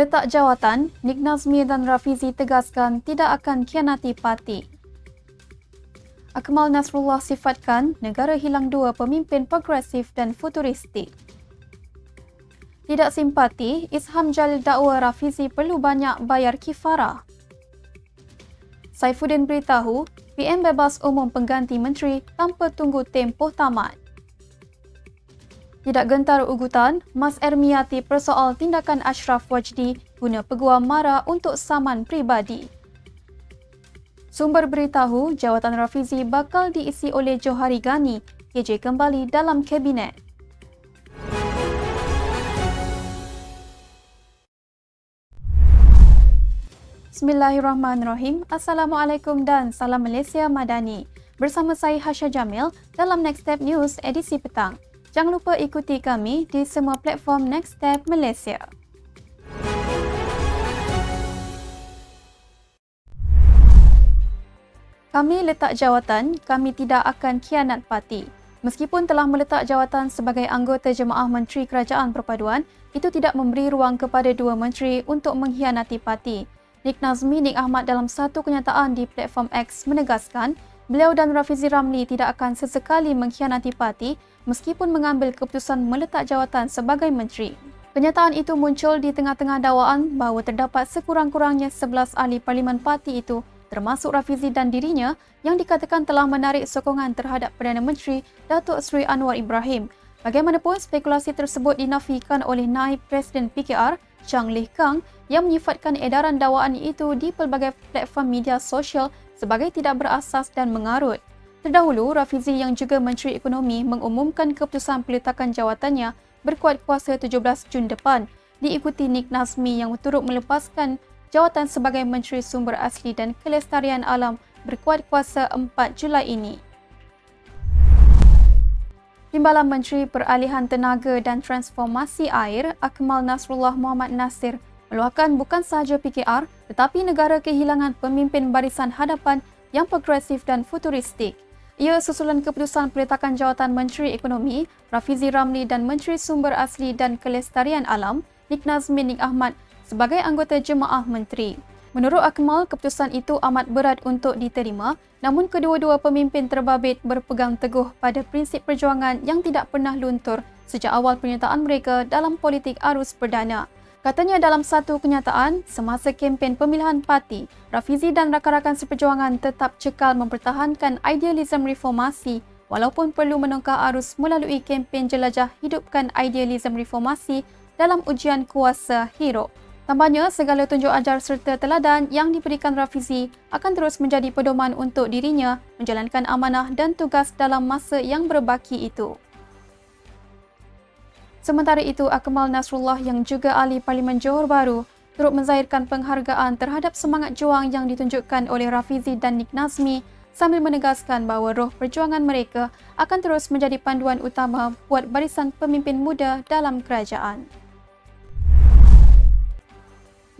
Letak jawatan, Nik Nazmi dan Rafizi tegaskan tidak akan kianati parti. Akmal Nasrullah sifatkan negara hilang dua pemimpin progresif dan futuristik. Tidak simpati, Isham Jalil dakwa Rafizi perlu banyak bayar kifarah. Saifuddin beritahu, PM bebas umum pengganti menteri tanpa tunggu tempoh tamat. Tidak gentar ugutan, Mas Ermiati persoal tindakan Ashraf Wajdi guna peguam mara untuk saman pribadi. Sumber beritahu jawatan Rafizi bakal diisi oleh Johari Gani, KJ kembali dalam kabinet. Bismillahirrahmanirrahim. Assalamualaikum dan salam Malaysia Madani. Bersama saya Hasha Jamil dalam Next Step News edisi petang. Jangan lupa ikuti kami di semua platform Next Step Malaysia. Kami letak jawatan, kami tidak akan kianat parti. Meskipun telah meletak jawatan sebagai anggota Jemaah Menteri Kerajaan Perpaduan, itu tidak memberi ruang kepada dua menteri untuk mengkhianati parti. Nik Nazmi Nik Ahmad dalam satu kenyataan di platform X menegaskan beliau dan Rafizi Ramli tidak akan sesekali mengkhianati parti meskipun mengambil keputusan meletak jawatan sebagai menteri. Kenyataan itu muncul di tengah-tengah dakwaan bahawa terdapat sekurang-kurangnya 11 ahli parlimen parti itu termasuk Rafizi dan dirinya yang dikatakan telah menarik sokongan terhadap Perdana Menteri Datuk Seri Anwar Ibrahim. Bagaimanapun spekulasi tersebut dinafikan oleh naib Presiden PKR Chang Lih Kang yang menyifatkan edaran dakwaan itu di pelbagai platform media sosial sebagai tidak berasas dan mengarut. Terdahulu, Rafizi yang juga Menteri Ekonomi mengumumkan keputusan peletakan jawatannya berkuat kuasa 17 Jun depan diikuti Nik Nazmi yang turut melepaskan jawatan sebagai Menteri Sumber Asli dan Kelestarian Alam berkuat kuasa 4 Julai ini. Timbalan Menteri Peralihan Tenaga dan Transformasi Air Akmal Nasrullah Muhammad Nasir meluahkan bukan sahaja PKR tetapi negara kehilangan pemimpin barisan hadapan yang progresif dan futuristik. Ia susulan keputusan peletakan jawatan Menteri Ekonomi Rafizi Ramli dan Menteri Sumber Asli dan Kelestarian Alam Nik Nazmin Nik Ahmad sebagai anggota jemaah menteri. Menurut Akmal, keputusan itu amat berat untuk diterima namun kedua-dua pemimpin terbabit berpegang teguh pada prinsip perjuangan yang tidak pernah luntur sejak awal pernyataan mereka dalam politik arus perdana. Katanya dalam satu kenyataan, semasa kempen pemilihan parti, Rafizi dan rakan-rakan seperjuangan tetap cekal mempertahankan idealisme reformasi walaupun perlu menongkar arus melalui kempen jelajah hidupkan idealisme reformasi dalam ujian kuasa hero. Tambahnya, segala tunjuk ajar serta teladan yang diberikan Rafizi akan terus menjadi pedoman untuk dirinya menjalankan amanah dan tugas dalam masa yang berbaki itu. Sementara itu, Akmal Nasrullah yang juga ahli Parlimen Johor Bahru turut menzahirkan penghargaan terhadap semangat juang yang ditunjukkan oleh Rafizi dan Nik Nazmi sambil menegaskan bahawa roh perjuangan mereka akan terus menjadi panduan utama buat barisan pemimpin muda dalam kerajaan.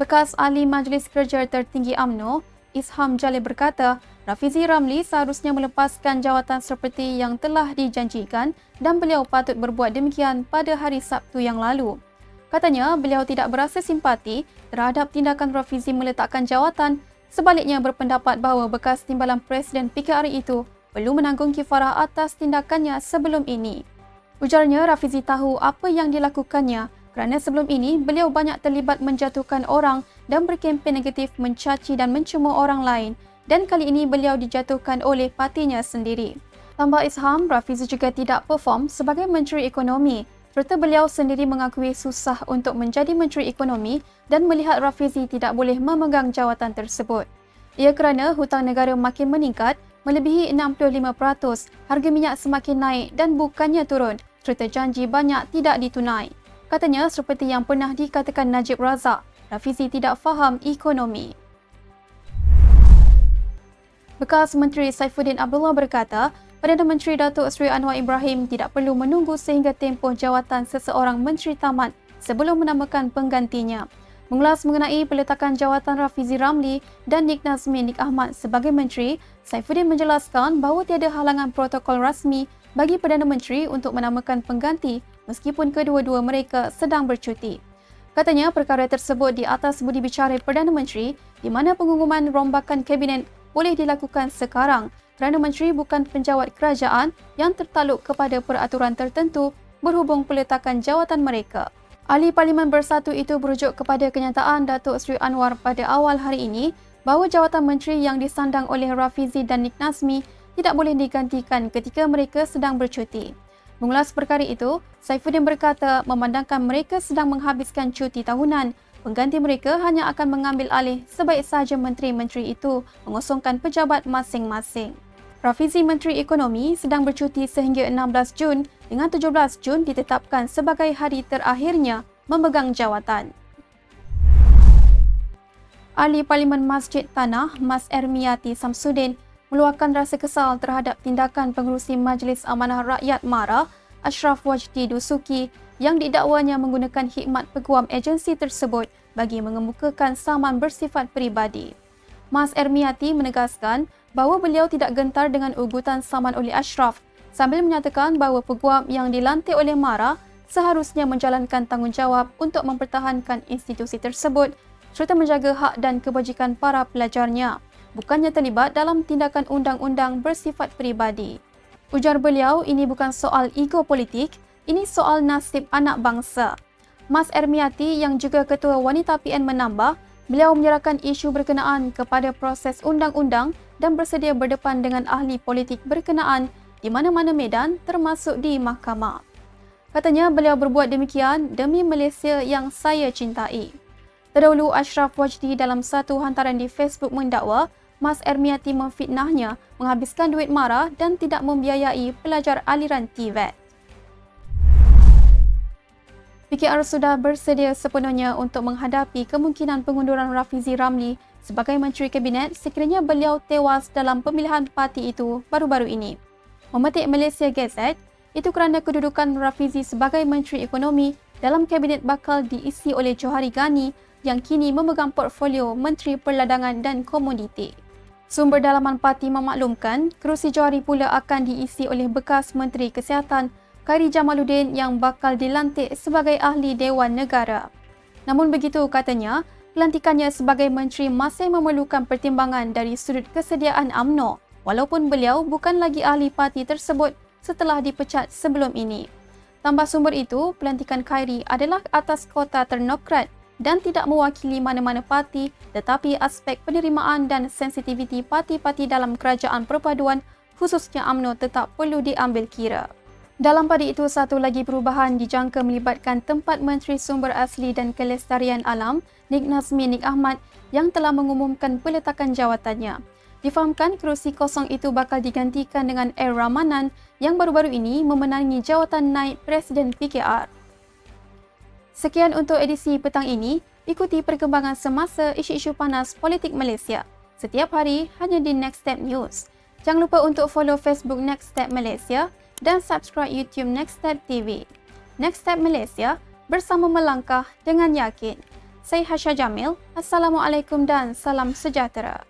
Bekas ahli Majlis Kerja Tertinggi AMNO, Isham Jalil berkata, Rafizi Ramli seharusnya melepaskan jawatan seperti yang telah dijanjikan dan beliau patut berbuat demikian pada hari Sabtu yang lalu. Katanya, beliau tidak berasa simpati terhadap tindakan Rafizi meletakkan jawatan sebaliknya berpendapat bahawa bekas timbalan Presiden PKR itu perlu menanggung kifarah atas tindakannya sebelum ini. Ujarnya, Rafizi tahu apa yang dilakukannya kerana sebelum ini beliau banyak terlibat menjatuhkan orang dan berkempen negatif mencaci dan mencemooh orang lain dan kali ini beliau dijatuhkan oleh partinya sendiri. Tambah Isham, Rafizi juga tidak perform sebagai Menteri Ekonomi serta beliau sendiri mengakui susah untuk menjadi Menteri Ekonomi dan melihat Rafizi tidak boleh memegang jawatan tersebut. Ia kerana hutang negara makin meningkat melebihi 65%, harga minyak semakin naik dan bukannya turun serta janji banyak tidak ditunai. Katanya seperti yang pernah dikatakan Najib Razak, Rafizi tidak faham ekonomi. Bekas Menteri Saifuddin Abdullah berkata, Perdana Menteri Datuk Seri Anwar Ibrahim tidak perlu menunggu sehingga tempoh jawatan seseorang menteri tamat sebelum menamakan penggantinya. Mengulas mengenai peletakan jawatan Rafizi Ramli dan Nik Nazmi Nik Ahmad sebagai menteri, Saifuddin menjelaskan bahawa tiada halangan protokol rasmi bagi Perdana Menteri untuk menamakan pengganti meskipun kedua-dua mereka sedang bercuti. Katanya perkara tersebut di atas budi bicara Perdana Menteri di mana pengumuman rombakan kabinet boleh dilakukan sekarang Perdana Menteri bukan penjawat kerajaan yang tertaluk kepada peraturan tertentu berhubung peletakan jawatan mereka. Ahli Parlimen Bersatu itu berujuk kepada kenyataan Datuk Seri Anwar pada awal hari ini bahawa jawatan menteri yang disandang oleh Rafizi dan Nik Nazmi tidak boleh digantikan ketika mereka sedang bercuti. Mengulas perkara itu, Saifuddin berkata memandangkan mereka sedang menghabiskan cuti tahunan, pengganti mereka hanya akan mengambil alih sebaik sahaja menteri-menteri itu mengosongkan pejabat masing-masing. Rafizi Menteri Ekonomi sedang bercuti sehingga 16 Jun dengan 17 Jun ditetapkan sebagai hari terakhirnya memegang jawatan. Ahli Parlimen Masjid Tanah, Mas Ermiati Samsudin meluahkan rasa kesal terhadap tindakan pengerusi Majlis Amanah Rakyat MARA, Ashraf Wajdi Dusuki yang didakwanya menggunakan khidmat peguam agensi tersebut bagi mengemukakan saman bersifat peribadi. Mas Ermiati menegaskan bahawa beliau tidak gentar dengan ugutan saman oleh Ashraf sambil menyatakan bahawa peguam yang dilantik oleh MARA seharusnya menjalankan tanggungjawab untuk mempertahankan institusi tersebut serta menjaga hak dan kebajikan para pelajarnya bukannya terlibat dalam tindakan undang-undang bersifat peribadi. Ujar beliau, ini bukan soal ego politik, ini soal nasib anak bangsa. Mas Ermiati yang juga Ketua Wanita PN menambah, beliau menyerahkan isu berkenaan kepada proses undang-undang dan bersedia berdepan dengan ahli politik berkenaan di mana-mana medan termasuk di mahkamah. Katanya beliau berbuat demikian demi Malaysia yang saya cintai. Terdahulu Ashraf Wajdi dalam satu hantaran di Facebook mendakwa Mas Ermiati memfitnahnya menghabiskan duit mara dan tidak membiayai pelajar aliran TVET. PKR sudah bersedia sepenuhnya untuk menghadapi kemungkinan pengunduran Rafizi Ramli sebagai Menteri Kabinet sekiranya beliau tewas dalam pemilihan parti itu baru-baru ini. Memetik Malaysia Gazette, itu kerana kedudukan Rafizi sebagai Menteri Ekonomi dalam Kabinet bakal diisi oleh Johari Ghani yang kini memegang portfolio Menteri Perladangan dan Komoditi. Sumber dalaman parti memaklumkan, kerusi Johari pula akan diisi oleh bekas Menteri Kesihatan Khairi Jamaluddin yang bakal dilantik sebagai ahli Dewan Negara. Namun begitu katanya, pelantikannya sebagai menteri masih memerlukan pertimbangan dari sudut kesediaan AMNO walaupun beliau bukan lagi ahli parti tersebut setelah dipecat sebelum ini. Tambah sumber itu, pelantikan Khairi adalah atas kota ternokrat dan tidak mewakili mana-mana parti tetapi aspek penerimaan dan sensitiviti parti-parti dalam kerajaan perpaduan khususnya AMNO tetap perlu diambil kira. Dalam pada itu, satu lagi perubahan dijangka melibatkan tempat Menteri Sumber Asli dan Kelestarian Alam, Nik Nazmi Nik Ahmad yang telah mengumumkan peletakan jawatannya. Difahamkan kerusi kosong itu bakal digantikan dengan Air Ramanan yang baru-baru ini memenangi jawatan naik Presiden PKR. Sekian untuk edisi petang ini. Ikuti perkembangan semasa isu-isu panas politik Malaysia. Setiap hari hanya di Next Step News. Jangan lupa untuk follow Facebook Next Step Malaysia dan subscribe YouTube Next Step TV. Next Step Malaysia bersama melangkah dengan yakin. Saya Hasha Jamil. Assalamualaikum dan salam sejahtera.